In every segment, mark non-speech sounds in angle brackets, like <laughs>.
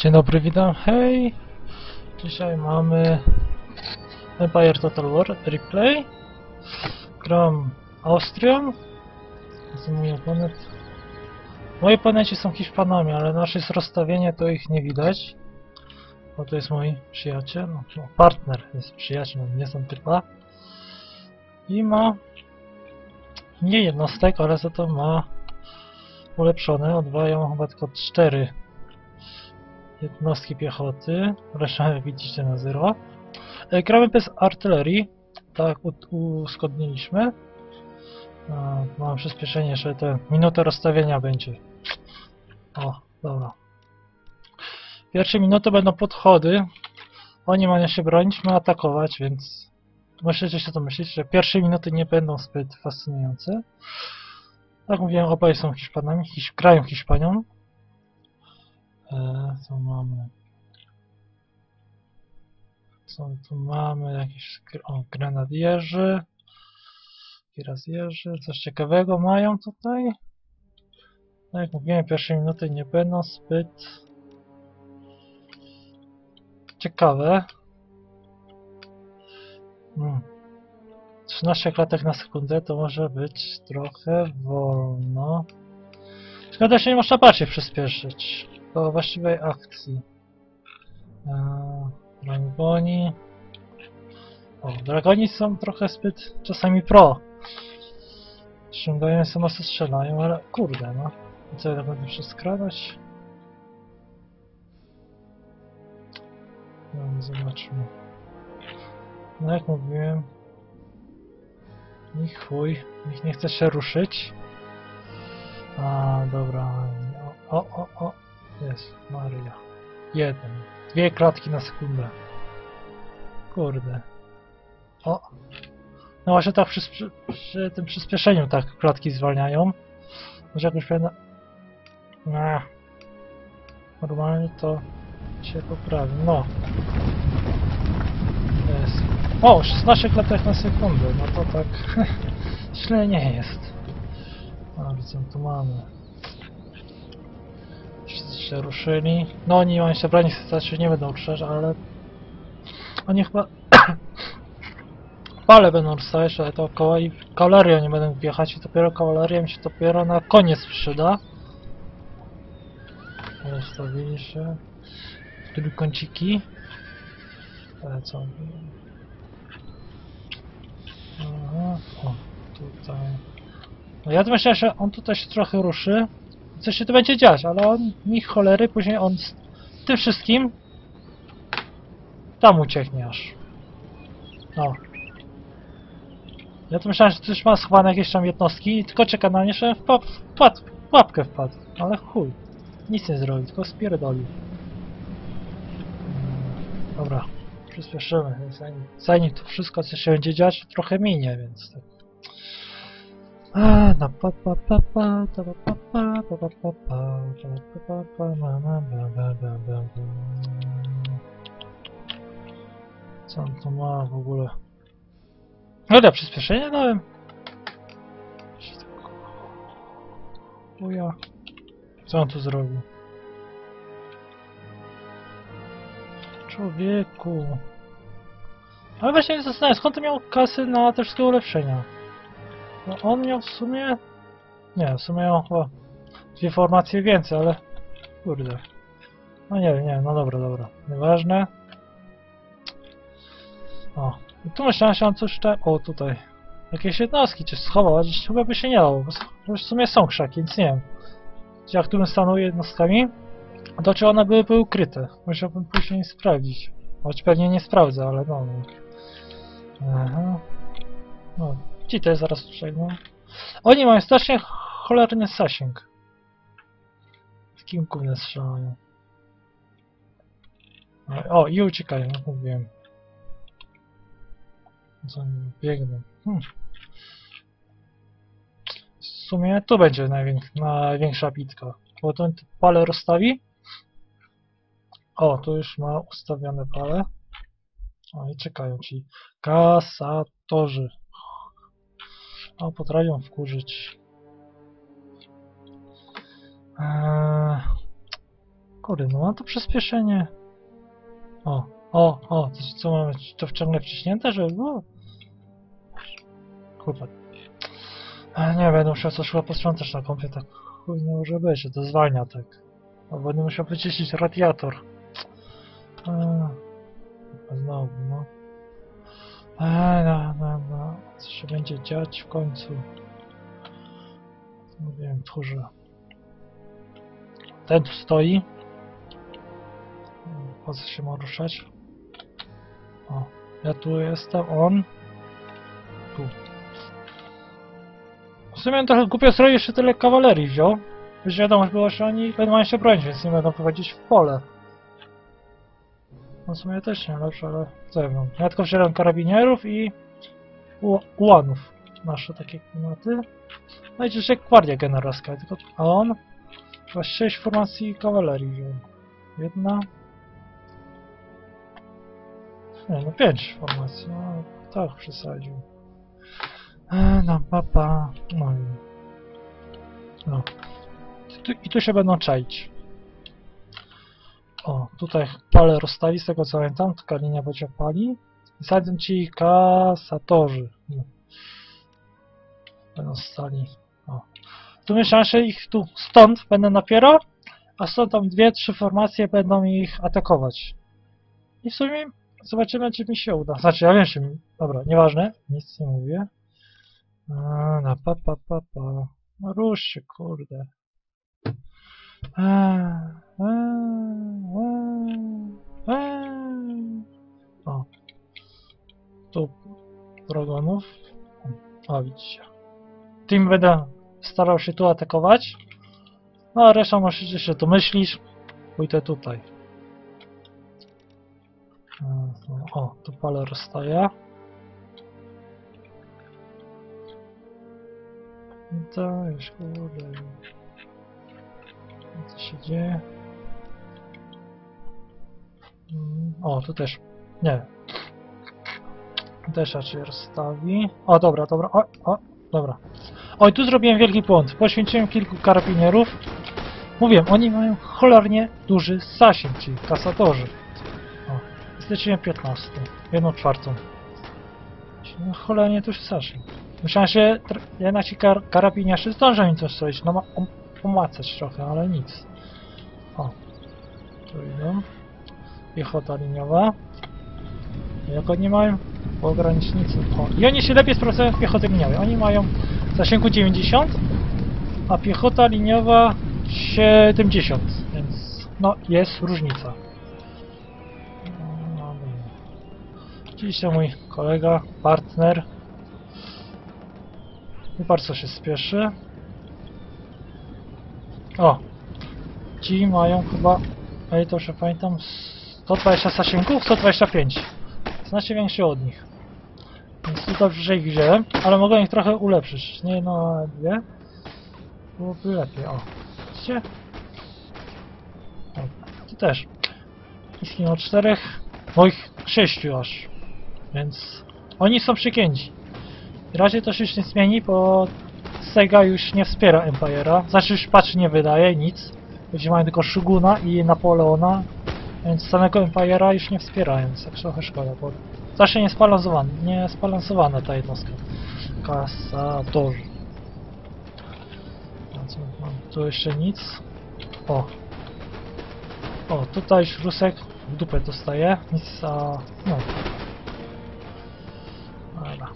Dzień dobry, witam, hej! Dzisiaj mamy Empire Total War Replay. Gram Austrią. Z mój oponent. Moi oponenci są Hiszpanami, ale nasze jest rozstawienie, to ich nie widać. Bo to jest mój przyjaciel, no, partner, jest przyjaciel, nie są typa. I ma nie jednostek, ale za to ma ulepszone, odwają chyba tylko cztery jednostki piechoty, resztę widzicie na zero. E, Gramy bez artylerii, tak u- uzgodniliśmy. E, Mam przyspieszenie, że te minutę rozstawienia będzie. O, dobra. Pierwsze minuty będą podchody. Oni mają się bronić, my atakować, więc możecie się domyślić, że pierwsze minuty nie będą zbyt fascynujące. Tak mówiłem, obaj są Hiszpanami, Hisz krają Hiszpanią. E, co mamy? Co tu mamy? Jakieś o, grenadierzy. Grenadierzy. Coś ciekawego mają tutaj. Tak jak mówiłem, pierwsze minuty nie będą zbyt ciekawe. Hmm. 13 klatek na sekundę to może być trochę wolno. Szkoda, że nie można bardziej przyspieszyć do właściwej akcji. Eee, Dragoni. O, dragoni są trochę zbyt czasami pro. Ściągają się mocno strzelają, ale kurde no. I co ja będę się skradać? No, zobaczmy. No jak mówiłem, ich chuj, nikt nie chce się ruszyć. A, dobra. O, o, o. Jest, Maria. Jeden. Dwie klatki na sekundę. Kurde. O. No właśnie tak przy, przy, przy tym przyspieszeniu tak klatki zwalniają. Może jakoś pewna... Nah. Normalnie to się poprawi. No. Jest. O, 16 klatek na sekundę. No to tak <laughs> źle nie jest. Bardzo tu mamy. Się ruszyli. No oni mają się bronić, znaczy nie będą ruszać, ale oni chyba pale będą ruszać, ale to koło i kawalerią nie będą wjechać i dopiero kawalerią się dopiero na koniec przyda. Ustawili się trójkąciki. Ale co? Aha, o, tutaj. No ja myślę, że on tutaj się trochę ruszy. Coś się tu będzie dziać, ale on mi cholery, później on z tym wszystkim tam ucieknie aż. No. Ja tu myślałem, że też ma schowane jakieś tam jednostki i tylko czeka na mnie, że w pułapkę wpadł. Ale chuj. Nic nie zrobił, tylko spierdolił. Mm, Dobra, przyspieszymy. Zanim, zanim to wszystko, co się będzie dziać, trochę minie, więc tak. A, na pa pa pa pa, ta pa pa pa, Co on tu ma w ogóle? Dobra, przyspieszenie dałem. Uja. Co on tu zrobił? Człowieku. Ale właśnie mnie zastanawiam, skąd on miał kasy na te wszystkie ulepszenia? No on miał w sumie... Nie, w sumie miał chyba dwie formacje więcej, ale... Kurde. No nie wiem, nie, no dobra, dobra. Nieważne. O, tu myślałem, że on coś te... O, tutaj. Jakieś jednostki czy schował, ale chyba by się nie dało, bo w sumie są krzaki, więc nie wiem. Jak tu bym stanął jednostkami, to czy one byłyby ukryte? Musiałbym później sprawdzić. Choć pewnie nie sprawdzę, ale no. no. Aha. No, ci też zaraz przejdą. Oni mają strasznie cholerny zasięg. Takim gównem strzelają. O, i uciekają, jak mówiłem. Oni biegną. Hmm. W sumie tu będzie najwięk największa bitka. Bo ten pale rozstawi. O, tu już ma ustawione pale. O, i czekają ci kasatorzy. O, potrafią wkurzyć. Eee, Kurde, no ma to przyspieszenie. O, o, o, to co mamy to wciągle wciśnięte, żeby było? Kurwa. E, Nie, będę musiał coś chyba posprzątać na kompie, tak chuj nie może być, to zwalnia tak. O, będę musiał wyczyścić radiator. Eee, znowu, no. Eee, no, no, no. Co się będzie dziać w końcu? Nie wiem, tchórze. Ten tu stoi. Po co się ma ruszać? O, ja tu jestem, on. Tu. W sumie trochę głupio sobie jeszcze tyle kawalerii wziął. Już wiadomo było, że oni będą się bronić, więc nie będą prowadzić w pole. No w sumie też nie lepsze, ale co ja wiem. Ja tylko wziąłem karabinierów i ułanów. Nasze takie klimaty. No i jeszcze gwardia generalska, tylko on chyba 6 formacji kawalerii. Jedna. Nie, no 5 formacji, no tak przesadził. E, no papa, no i... No. I tu, się będą czaić. O, tutaj pale rozstawi, z tego co pamiętam, taka linia będzie pali. I sadzą ci kasatorzy. No. Będą stali. O. Tu myślałem, że ich tu stąd będę napierał, a stąd tam dwie, trzy formacje będą ich atakować. I w sumie zobaczymy, czy mi się uda. Znaczy, ja wiem, że mi... Dobra, nieważne, nic nie mówię. A, na pa, pa, pa, pa. No rusz się, kurde. A, a, a, a. O. Tu dragonów. O, widzicie. Tym będę starał się tu atakować. No a resztą możecie się tu myślisz. Pójdę tutaj. O, tu pole rozstaje. To już kurde. Co się dzieje? Mm, O, tu też. Nie. Też raczej rozstawi. O, dobra, dobra. O, o, dobra. Oj, tu zrobiłem wielki błąd. Poświęciłem kilku karabinierów. Mówię, oni mają cholernie duży zasięg, czyli kasatorzy. O, zleciłem 15. Jedną czwartą. No, cholernie duży zasięg. Myślałem, że jednak ci kar karabiniarzy zdążą mi coś zrobić, no ma pom- pomacać trochę, ale nic. O, tu idą. Piechota liniowa. Jak oni mają? Po ogranicznicy. O, i oni się lepiej sprawdzają w piechoty liniowej. Oni mają zasięgu 90, a piechota liniowa 70, więc no jest różnica. Dobra. Oczywiście mój kolega, partner. Nie bardzo się spieszy. O! Ci mają chyba, ej to już pamiętam, 120 zasięgów, 125. Znacznie większy od nich. Więc dobrze, że ich wziąłem, ale mogę ich trochę ulepszyć. Nie a dwie. Byłoby lepiej, o. Widzicie? O, tu też. I skinął czterech, moich sześciu aż. Więc oni są przykięci. W razie to się już nie zmieni, bo Sega już nie wspiera Empire'a. Znaczy już patch nie wydaje, nic. Ludzie mają tylko Shuguna i Napoleona, więc samego Empire'a już nie wspierają, więc tak trochę szkoda, bo zawsze nie spalansowana, nie spalansowana ta jednostka. Co mam? Tu jeszcze nic. O. O, tutaj już Rusek w dupę dostaje. Nic, a... no. Dobra.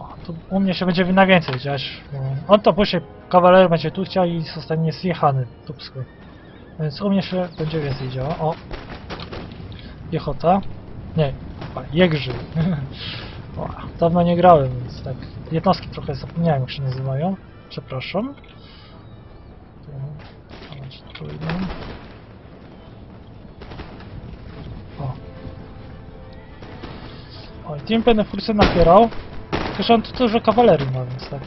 O, tu u mnie się będzie na więcej dziać. On to później kawaler będzie tu chciał i zostanie zjechany tupsko. Więc u mnie się będzie więcej działa. O! Piechota. Nie, Jegrzy. <laughs> dawno nie grałem, więc tak. Jednostki trochę zapomniałem jak się nazywają. Przepraszam. O. O, tym będę kursie napierał. Tylko, że tu dużo kawalerii ma, więc tak.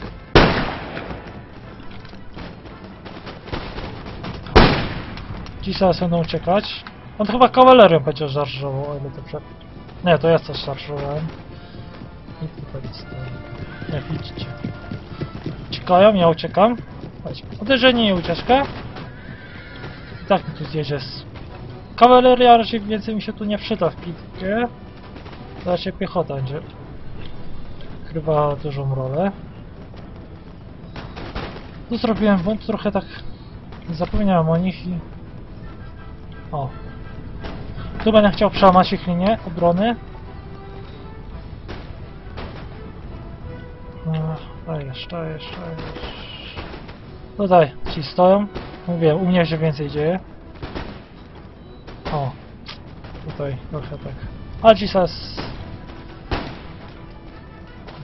Ci zaraz będą uciekać. On chyba kawalerią będzie żarżował, o ile dobrze... Nie, to ja coś żarżowałem. I tutaj. Jak widzicie. Uciekają, ja uciekam. Chodź. Uderzenie i ucieczka. tak mi tu zjedzie. Kawaleria raczej więcej mi się tu nie przyda w bitwie. To raczej piechota będzie odgrywała dużą rolę. Tu zrobiłem błąd, trochę tak zapomniałem o nich i... O. Tu będę chciał przełamać ich linię obrony. Dajesz, dajesz, dajesz. Tutaj ci stoją. Mówię, u mnie się więcej dzieje. O. Tutaj trochę tak. A.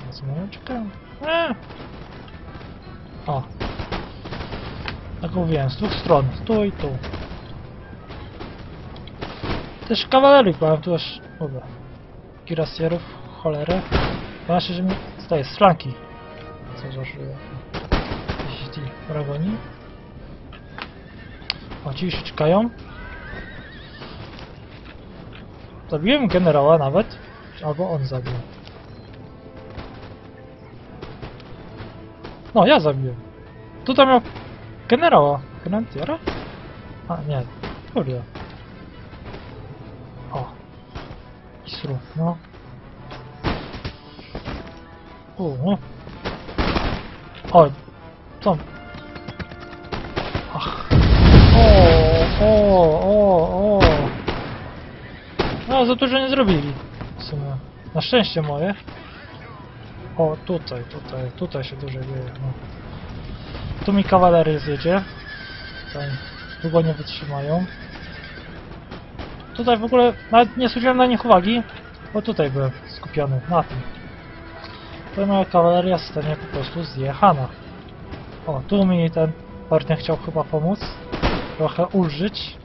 Rozumiem, czekam. Eee. O. Jak mówiłem, z dwóch stron. Tu i tu. Też kawalerii powiem, tu aż... Dobra. Kirasierów, cholerę. Znaczy, że mi... Jest z flanki. Co za żyje. Jeśli Ragoni. O, ci już czekają. Zabiłem generała nawet. Albo on zabił. No, ja zabiłem. Tutaj miał generała. Grenadiera? A, nie. Furia. No. U, no. O, co? Ach. O, o, o, o. No, za dużo nie zrobili. W sumie. Na szczęście moje. O, tutaj, tutaj, tutaj się dużo dzieje. No. Tu mi kawalery zjedzie. Tutaj długo nie wytrzymają. Tutaj w ogóle nawet nie zwróciłem na nich uwagi, bo tutaj byłem skupiony, na tym. To moja kawaleria zostanie po prostu zjechana. O, tu mi ten partner chciał chyba pomóc. Trochę ulżyć.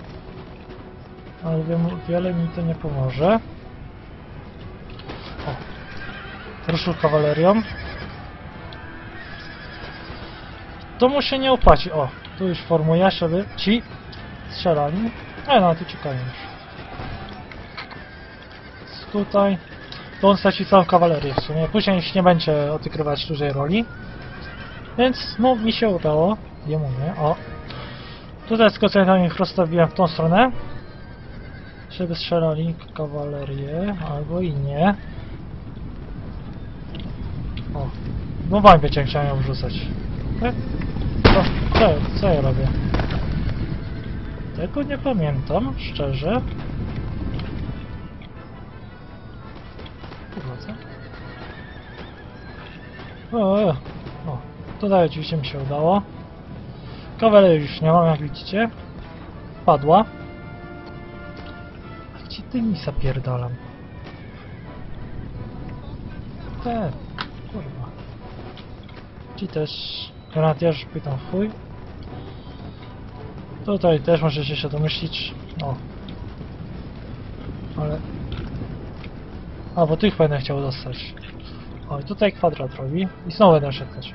Ale wiem, wiele mi to nie pomoże. O. Ruszył kawalerią. To mu się nie opłaci. O, tu już formuje, żeby ci strzelali. E, no, tu czekają już. Tutaj. To on straci całą kawalerię w sumie. Później już nie będzie odgrywać dużej roli. Więc, no, mi się udało. Jemu nie. O. Tutaj z kocentrami ich rozstawiłem w tą stronę. Żeby strzelali kawalerię, albo i nie. O. No wam wiecie, chciałem ją wrzucać. Co, co, co ja robię? Tego nie pamiętam, szczerze. O, o, tutaj oczywiście mi się udało. Kawalerii już nie mam, jak widzicie. Padła. A gdzie ty mi zapierdalam? Te, kurwa. Ci też granatierzy pytam chuj. Tutaj też możecie się domyślić. O. Ale... A, bo tych będę chciał dostać. O, i tutaj kwadrat robi. I znowu będę szukać.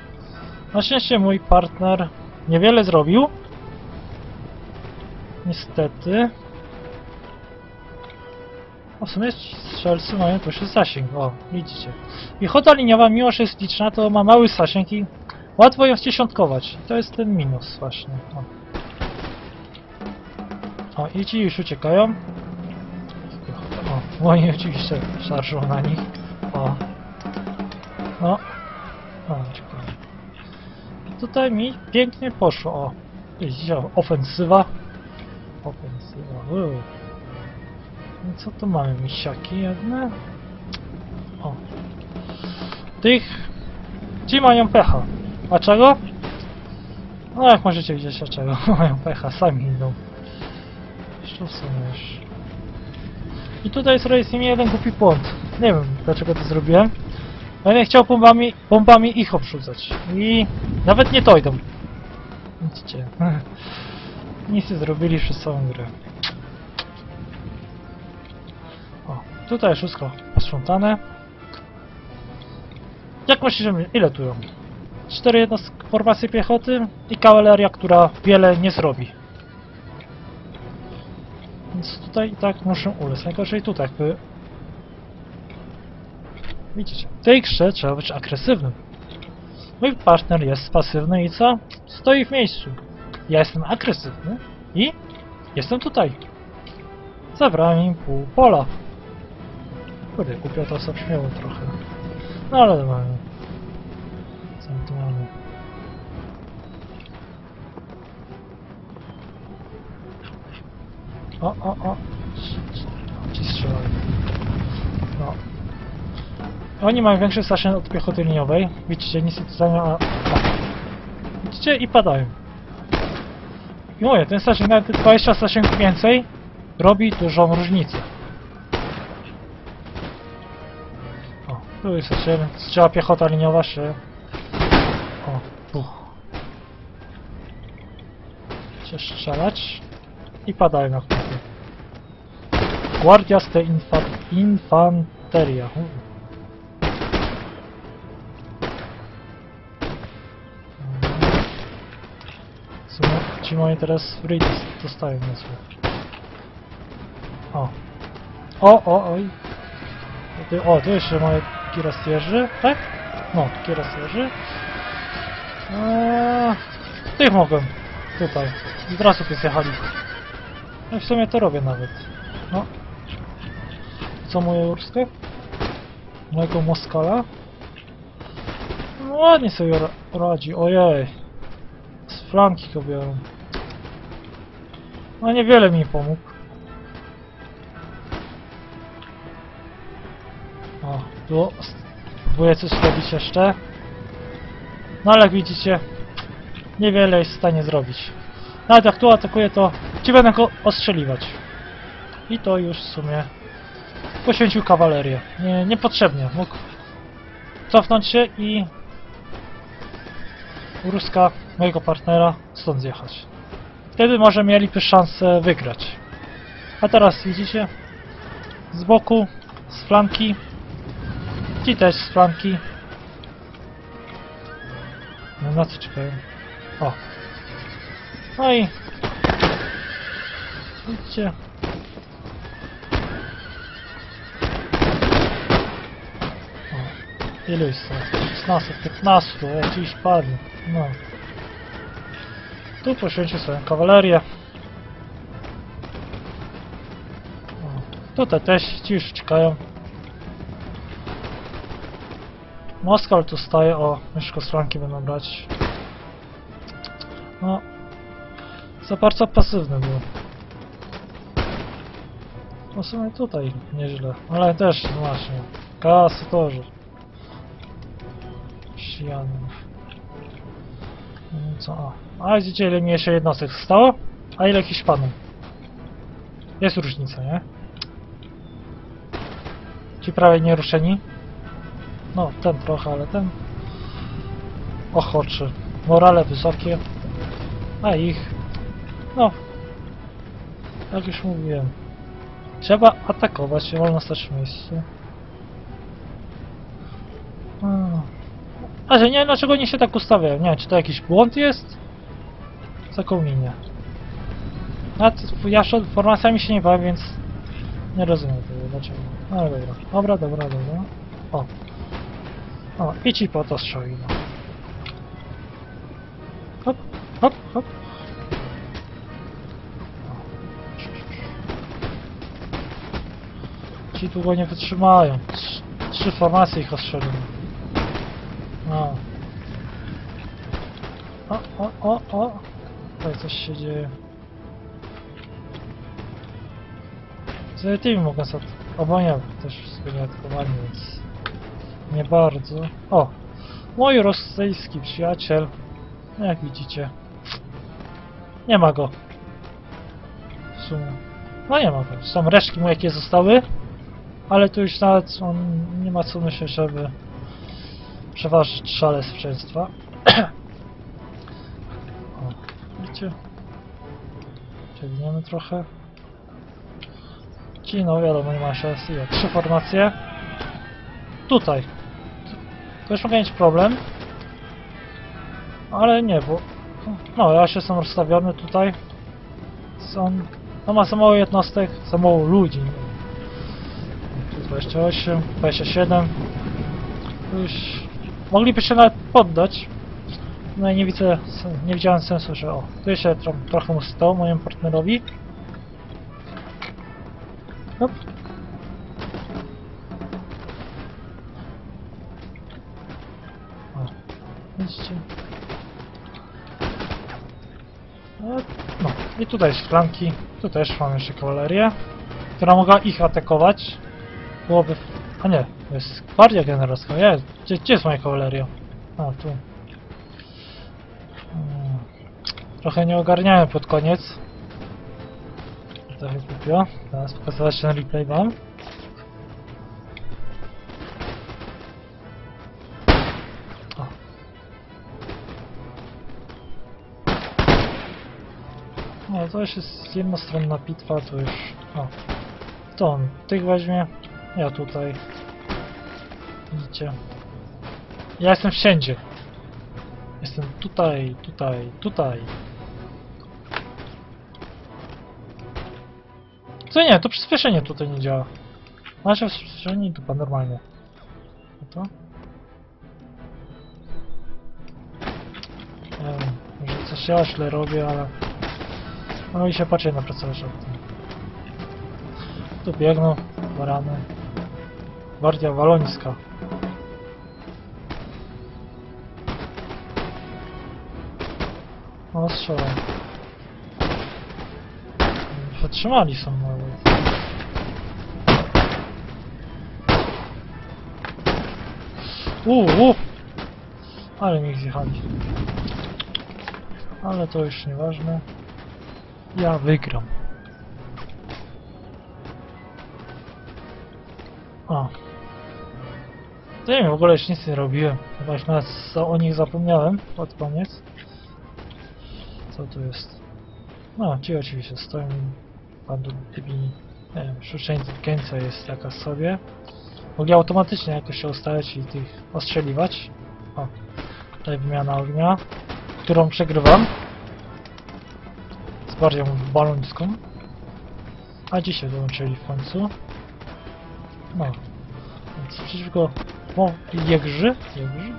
Na szczęście mój partner niewiele zrobił. Niestety. O, w sumie strzelcy mają troszkę zasięg. O, widzicie. Piechota liniowa, mimo że jest liczna, to ma mały zasięg i łatwo ją ściesiątkować. To jest ten minus właśnie. O. O, i ci już uciekają. O, oni oczywiście szarżą na nich. O. No. O, ciekawe. Tutaj mi pięknie poszło. O, ofensywa. Ofensywa. No co tu mamy? Misiaki jedne? O. Tych... Ci mają pecha. A czego? No jak możecie widzieć dlaczego. <laughs> mają pecha, sami idą. Co sumie już. I tutaj z nimi jeden głupi błąd. Nie wiem dlaczego to zrobiłem. Będę chciał bombami, ich obrzucać. I nawet nie to idą. Widzicie. <laughs> Nic zrobili przez całą grę. O, tutaj wszystko posprzątane. Jak myślisz, ile tu ją? Cztery jednostki formacje piechoty i kawaleria, która wiele nie zrobi. Więc tutaj i tak muszę ulec. Najgorzej tutaj, jakby... Widzicie, w tej grze trzeba być agresywnym. Mój partner jest pasywny i co? Stoi w miejscu. Ja jestem agresywny i Jestem tutaj. Zabrałem im pół pola. Kurde, głupio to zabrzmiało trochę. No ale mamy. Co tu mamy? O, o, o. Ci strzelają. Oni mają większy zasięg od piechoty liniowej. Widzicie, nic tu zamiast... a-. Widzicie? I padają. I mówię, ten zasięg, nawet 20 zasięgów więcej robi dużą różnicę. O, tu jest jeszcze strzała piechota liniowa się... O, puch. Się strzelać i padają na chłopy. Guardias de infa Infanteria. Ci moi teraz ready dostają niezłe. O. O, o, oj. O, tu jeszcze moje kirasjerzy, tak? No, kirasjerzy. Eee, tych mogłem. Tutaj. Z razu by zjechali. No i w sumie to robię nawet. No. Co moje urskie? Mojego Moskala? No ładnie sobie ra radzi, ojej. Z flanki go biorą. No niewiele mi pomógł. O, tu próbuję coś zrobić jeszcze. No ale jak widzicie, niewiele jest w stanie zrobić. Nawet jak tu atakuję, to ci będę go ostrzeliwać. I to już w sumie poświęcił kawalerię. Nie, niepotrzebnie. Mógł cofnąć się i Ruska, mojego partnera, stąd zjechać. Wtedy może mieliby szansę wygrać. A teraz widzicie? Z boku, z flanki. Ci też z flanki. No na co czekają? O. No i... Widzicie? O. Ilu jest to? 16, 15, jakiś padnie. No. Tu poświęcił swoją kawalerię. O. Tutaj też ci już czekają. Moskal tu staje, o, myszko z flanki będą brać. No. Za bardzo pasywny był. No w sumie tutaj nieźle, ale też no właśnie. Kasatorzy. Sijanów. Mm, Co? o. A widzicie ile jeszcze jednostek zostało? A ile Hiszpanów? Jest różnica, nie? Ci prawie nieruszeni. No, ten trochę, ale ten ochoczy. Morale wysokie. A ich... No. Jak już mówiłem. Trzeba atakować, nie wolno stać w miejscu. Hmm. A że nie dlaczego oni się tak ustawiają. Nie wiem, czy to jakiś błąd jest? Za kominie. Nawet ja z formacjami się nie bawię, więc nie rozumiem tego dlaczego. No ale dobra. Dobra, dobra, dobra. O. O, i ci po to strzeli. No. Hop, hop, hop. Ci długo nie wytrzymają. Trz- Trzy formacje ich ostrzelimy. No. O, o, o, o. Tutaj coś się dzieje. Z tymi mogę sobie... Nie, też sobie atakowani, więc... Nie bardzo. O! Mój rosyjski przyjaciel. No jak widzicie. Nie ma go. W sumie. No nie ma go. Są resztki mu jakie zostały. Ale tu już nawet on nie ma co myśleć, żeby przeważyć szaleństwa. o, <clears throat> widzicie? Ciągniemy trochę. Ci, no wiadomo, nie ma szaleństwa. Trzy formacje. Tutaj. To już mogę mieć problem. Ale nie, bo... No, ja się są rozstawiony tutaj. Są... No ma za mało jednostek, za mało ludzi. Tu 28, 27. Tu już... Mogliby się nawet poddać. No i nie widzę, nie widziałem sensu, że o, tu się tro, trochę mu stało mojemu partnerowi. Hop. O, widzicie? E, No, i tutaj szklanki. Tu też mamy jeszcze kawalerię, która mogła ich atakować. Byłoby... A nie, to jest gwardia generalska. Ja, gdzie, gdzie jest moja kawaleria? A, tu. Hmm. Trochę nie ogarniałem pod koniec. Trochę głupio. Teraz pokazywać ten replay wam. No to już jest jednostronna bitwa, to już... O. To on tych weźmie, ja tutaj. Widzicie? Ja jestem wszędzie. Jestem tutaj, tutaj, tutaj. Co nie, to przyspieszenie tutaj nie działa. Nasze przyspieszenie i dupa normalnie. A to? Nie wiem, może coś ja źle robię, ale... No i się patrzę na pracowniczo. Tu biegną, barany. Gwardia Walońska. O, strzelam. Zatrzymali są nawet. Uuu, ale mi ich zjechali. Ale to już nieważne. Ja wygram. O. To nie wiem, w ogóle już nic nie robiłem. Chyba nawet o nich zapomniałem pod koniec. Co tu jest? No, ci oczywiście stoją bardzo typi, nie wiem, sztuczna inteligencja jest taka sobie. Mogli automatycznie jakoś się ustawiać i tych ostrzeliwać. O, tutaj wymiana ognia, którą przegrywam. Z bardziej balońską. A dzisiaj dołączyli w końcu. No. Więc przeciwko... O, Jegrzy? Jegrzy?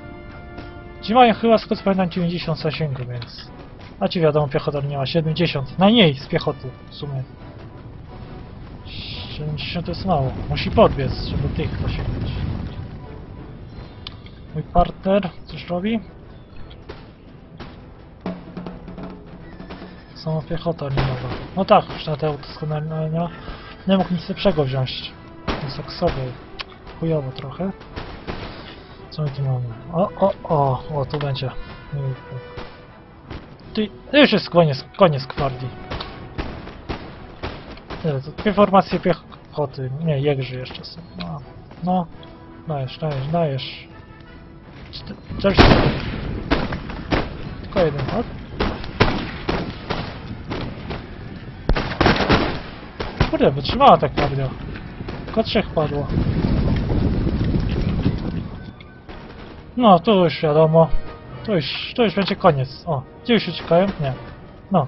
Ci mają chyba z pamiętam 90 zasięgu, więc... A ci wiadomo, piechota nie ma 70. Najmniej z piechoty w sumie. 70 to jest mało. Musi podbiec, żeby tych dosięgnąć. Mój partner coś robi? Sama piechota nie nowa. No tak, już na te udoskonalenia nie mógł nic lepszego wziąć. Więc tak sobie chujowo trochę. Co my tu mamy? O, o, o, o, tu będzie. Ty, już jest koniec, koniec gwardii. Nie, to piechoty. Nie, jegrzy jeszcze są. No, no. Dajesz, dajesz, dajesz. Coś... Tylko jeden hot. Kurde, wytrzymała tak gwardia. Tylko trzech padło. No, tu już wiadomo. To już, to już będzie koniec. O, gdzie już uciekają? Nie. No.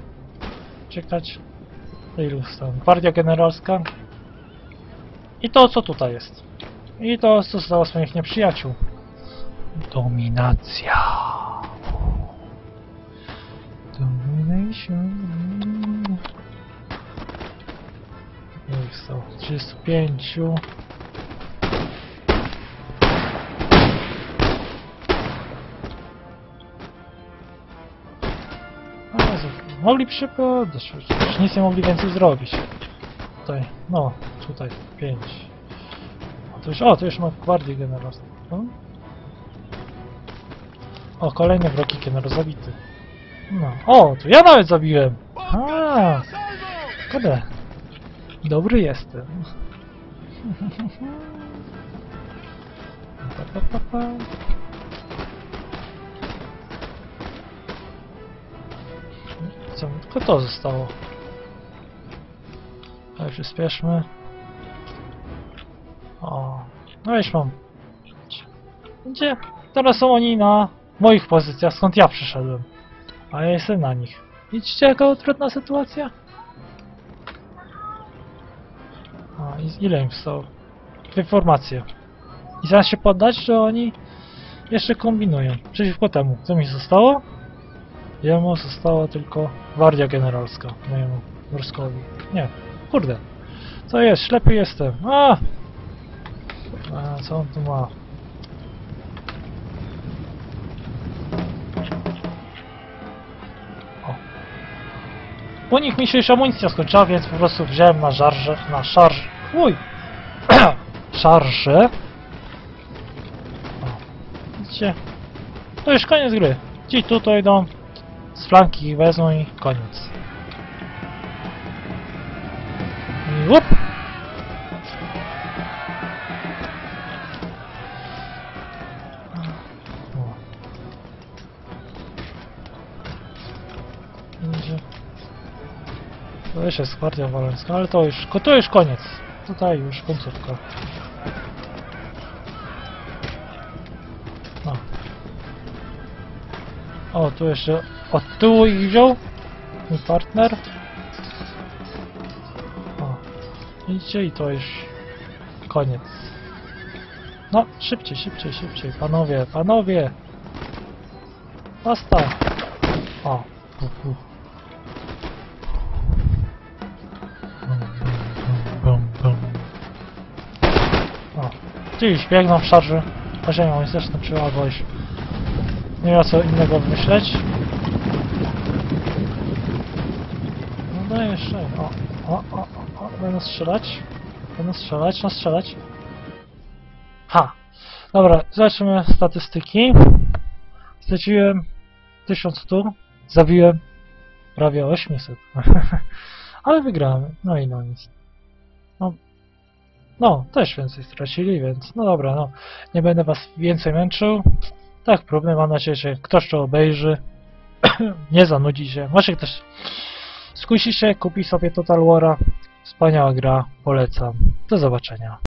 Czekać. Ilu są? Gwardia Generalska. I to, co tutaj jest. I to, co zostało swoich nieprzyjaciół. Dominacja. Domination. Ich są 35. A, z- Mogli przypadać, nic nie mogli więcej zrobić. Tutaj, no, tutaj, 5. O, to już, o, to już ma gwardii generalską. No. O, kolejny wrogi generał zabity. No, o, to ja nawet zabiłem! A, szkoda. Dobry jestem. Pa, pa, pa. Co, tylko to zostało. Przyspieszmy. O, no już mam. Gdzie? Teraz są oni na moich pozycjach, skąd ja przyszedłem. A ja jestem na nich. Widzicie jaka odwrotna sytuacja? A, i ile im zostało? Dwie formacje. I zaraz się poddać, że oni jeszcze kombinują. Przeciwko temu. Co mi zostało? Jemu została tylko Gwardia Generalska, mojemu Morskowi. Nie, kurde. Co jest? Ślepy jestem. A! A, co on tu ma? O. U nich mi się już amunicja skończyła, więc po prostu wziąłem na żarże, na szarż... Uj! <clears throat> Szarże. O. Widzicie? To już koniec gry. Ci tutaj idą, z flanki wezmą i koniec. Łup! To już jest Gwardia Walencka, ale to już, to już koniec. Tutaj już końcówka. O. O, tu jeszcze od tyłu ich wziął mój partner. I to już koniec. No, szybciej, szybciej, szybciej, panowie, panowie! Basta! O, pu, pu. Ci już biegną w szarży. Poziomie oni zresztą bo już nie ma co innego wymyśleć. No daj jeszcze. O, o, będą strzelać. Będą strzelać, no strzelać. Ha! Dobra, zobaczymy statystyki. Straciłem 1100, zabiłem prawie 800. <laughs> Ale wygrałem, no i no nic. No, no, też więcej stracili, więc no dobra, no. Nie będę was więcej męczył. Tak, próbny, mam nadzieję, że ktoś to obejrzy. <clears throat> nie zanudzi się. Może ktoś skusi się, kupi sobie Total War'a. Wspaniała gra, polecam. Do zobaczenia.